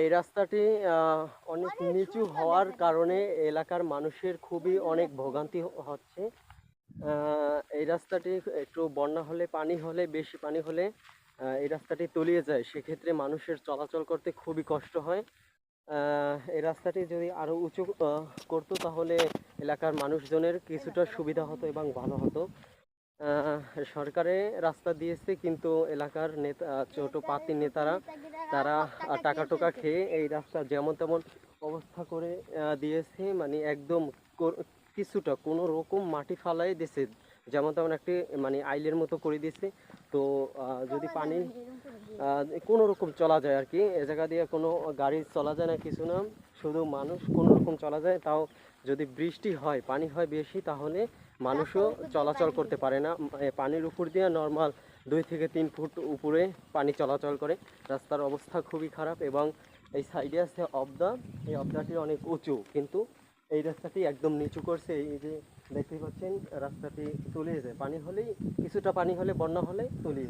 এই রাস্তাটি অনেক নিচু হওয়ার কারণে এলাকার মানুষের খুবই অনেক ভোগান্তি হচ্ছে। এই রাস্তাটি একটু বন্যা হলে পানি হলে বেশি পানি হলে এই রাস্তাটি তলিয়ে যায়। সেক্ষেত্রে মানুষের চলাচল করতে খুবই কষ্ট হয়। এই রাস্তাটি যদি আরও উঁচু করতো তাহলে এলাকার মানুষজনের কিছুটা সুবিধা হতো এবং ভালো হতো। সরকারে রাস্তা দিয়েছে, কিন্তু এলাকার নেতা, ছোট পাতি নেতারা, তারা টাকা টোকা খেয়ে এই রাস্তা যেমন তেমন অবস্থা করে দিয়েছে মানে একদম কিছুটা, কোনো রকম মাটি ফালাই দিয়েছে, যেমন তেমন একটি মানে আইলের মতো করে দিয়েছে। তো যদি পানি কোনো রকম চলা যায় আর কি। এ জায়গা দিয়ে কোনো গাড়ি চলা যায় না, কিছু না। শুধু মানুষ কোনো রকম চলা যায়। তাও যদি বৃষ্টি হয়, পানি হয় বেশি, তাহলে মানুষও চলাচল করতে পারে না। পানির উপর দিয়ে নর্মাল দুই থেকে তিন ফুট উপরে পানি চলাচল করে। রাস্তার অবস্থা খুবই খারাপ এবং এই সাইডে আছে অবদা। এই অবদাটি অনেক উঁচু, কিন্তু এই রাস্তাটি একদম নিচু করছে। এই যে দেখতে পাচ্ছেন, রাস্তাটি তলিয়ে যায় পানি হলেই, কিছুটা পানি হলে, বন্যা হলে তলিয়ে